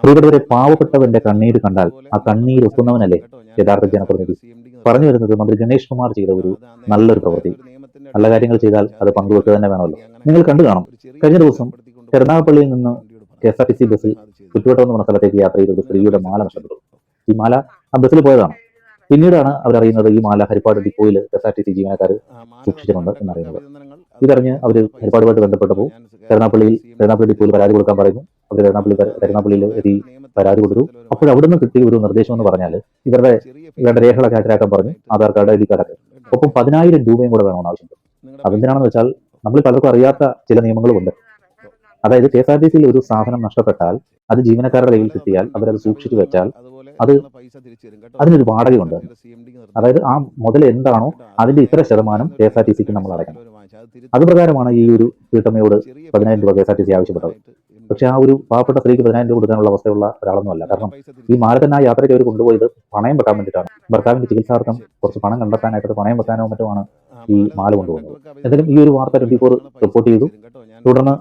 പ്രിയപ്പെട്ടവരെ പാവപ്പെട്ടവന്റെ കണ്ണീര് കണ്ടാൽ ആ കണ്ണീര് ഒക്കുന്നവനല്ലേ? യഥാർത്ഥ ജനപ്രതിനിധി. പറഞ്ഞു വരുന്നത് മന്ത്രി ഗണേഷ് കുമാർ ചെയ്ത ഒരു നല്ലൊരു പ്രവൃത്തി. നല്ല കാര്യങ്ങൾ ചെയ്താൽ അത് പങ്കുവെക്കുക തന്നെ വേണമല്ലോ. നിങ്ങൾ കണ്ടു കാണും. കഴിഞ്ഞ ദിവസം കരുനാഗപ്പള്ളിയിൽ നിന്ന് K S R T C ബസ്സിൽ ചുറ്റുവട്ടം എന്ന് പറഞ്ഞ സ്ഥലത്തേക്ക് യാത്ര ചെയ്ത ഒരു സ്ത്രീയുടെ മാല നഷ്ടപ്പെട്ടു. ഈ മാല ആ ബസ്സിൽ പോയതാണ്. പിന്നീടാണ് അവരറിയുന്നത് ഈ മാല ഹരിപ്പാട് ഡിപ്പോയിൽ എസ് ആർ ടി സി ജീവനക്കാർ സൂക്ഷിച്ചിട്ടുണ്ട് എന്നറിയുന്നത്. ഇതറിഞ്ഞ് അവർ ഹരിപ്പാടുമായിട്ട് ബന്ധപ്പെട്ടപ്പോൾ കരുനാപ്പള്ളിയിൽ കരുനാപ്പള്ളി ഡിപ്പോയിൽ പരാതി കൊടുക്കാൻ പറയുന്നു. അവർ കരുനാപ്പള്ളി എത്തി പരാതി കൊടുത്തു. അപ്പോൾ അവിടുന്ന് കിട്ടിയ ഒരു നിർദ്ദേശം എന്ന് പറഞ്ഞാൽ ഇവരുടെ ഇവരുടെ രേഖകളൊക്കെ ഹാജരാക്കാൻ പറഞ്ഞു. ആധാർ കാർഡ് ഐ കാർഡൊക്കെ ഒപ്പം പതിനായിരം രൂപയും കൂടെ വേണമെന്ന് ആവശ്യമുണ്ട് അതെന്തിനാണെന്ന് വെച്ചാൽ നമ്മൾ പലർക്കും അറിയാത്ത ചില നിയമങ്ങളുമുണ്ട് അതായത് കെ എസ് ആർ ടി സിയിൽ ഒരു സാധനം നഷ്ടപ്പെട്ടാൽ അത് ജീവനക്കാരുടെ കയ്യിൽ കിട്ടിയാൽ അവരത് സൂക്ഷിച്ചു വെച്ചാൽ അത് അതിനൊരു വാടകയുണ്ട്. അതായത് ആ മുതൽ എന്താണോ അതിന്റെ ഇത്ര ശതമാനം കെ എസ് ആർ ടി സിക്ക് നമ്മൾ അടയ്ക്കണം. അത് പ്രകാരമാണ് ഈ ഒരു വീട്ടമ്മയോട് പതിനായിരം രൂപ K S R T C ആവശ്യപ്പെട്ടത്. പക്ഷെ ആ ഒരു പാവപ്പെട്ട സ്ത്രീക്ക് പതിനായിരം രൂപ കൊടുക്കാനുള്ള അവസ്ഥയുള്ള ഒരാളൊന്നുമല്ല കാരണം ഈ തന്നെ ആ യാത്രയ്ക്ക് അവർ കൊണ്ടുപോയത് പണയം വെക്കാൻ വേണ്ടിയിട്ടാണ്. ഭർത്താവിന്റെ ചികിത്സാർത്ഥം കുറച്ച് പണം കണ്ടെത്താനായിട്ട് പണയം വെക്കാനോ മറ്റുമാണ് ഈ മാല കൊണ്ടുപോകുന്നത്. എന്തായാലും ഈ ഒരു വാർത്ത ട്വന്റി ഫോർ റിപ്പോർട്ട് ചെയ്തു. തുടർന്ന്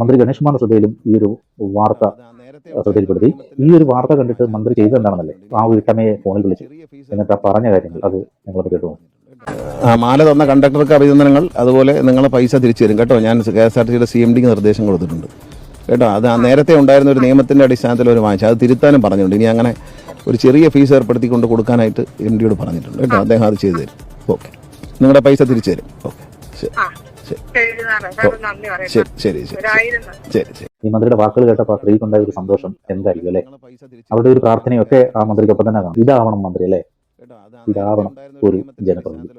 മന്ത്രി ഗണേഷ് കുമാറിന്റെ ശ്രദ്ധയിലും ഈ ഒരു വാർത്ത ശ്രദ്ധയിൽപ്പെടുത്തി. ഈ ഒരു വാർത്ത കണ്ടിട്ട് മന്ത്രി ചെയ്തത് എന്താണെന്നല്ലേ? ആ വീട്ടമ്മയെ ഫോണിൽ വിളിച്ചു എന്നിട്ട് പറഞ്ഞ കാര്യങ്ങൾ അത് നിങ്ങളത് കേട്ടു മാല തന്ന കണ്ടക്ടർക്ക് അഭിനന്ദനങ്ങൾ. അതുപോലെ നിങ്ങളെ പൈസ തിരിച്ചു തരും. കേട്ടോ ഞാൻ K S R T C M ഡിക്ക് നിർദ്ദേശം കൊടുത്തിട്ടുണ്ട്. കേട്ടോ അത് നേരത്തെ ഉണ്ടായിരുന്ന ഒരു നിയമത്തിന്റെ അടിസ്ഥാനത്തിൽ ഒരു വാങ്ങിച്ചു. അത് തിരുത്താനും പറഞ്ഞിട്ടുണ്ട്. ഇനി അങ്ങനെ ഒരു ചെറിയ ഫീസ് ഏർപ്പെടുത്തിക്കൊണ്ട് കൊടുക്കാനായിട്ട് എം ഡിയോട് പറഞ്ഞിട്ടുണ്ട്. കേട്ടോ അദ്ദേഹം അത് ചെയ്തു തരും. ഓക്കെ. നിങ്ങളുടെ പൈസ തിരിച്ചു തരും. ഓക്കെ. ശരി. ശരി. ശരി ഈ മന്ത്രിയുടെ വാക്കുകൾ കേട്ടപ്പോൾ ആ സ്ത്രീക്കുണ്ടായ ഒരു സന്തോഷം എന്തായിരിക്കും അല്ലെ? അവരുടെ ഒരു പ്രാർത്ഥനയൊക്കെ ആ മന്ത്രിക്കൊപ്പം തന്നെ കാണും. ഇതാവണം മന്ത്രി അല്ലെ? ഇതാവണം ഒരു ജനപ്രതിനിധി.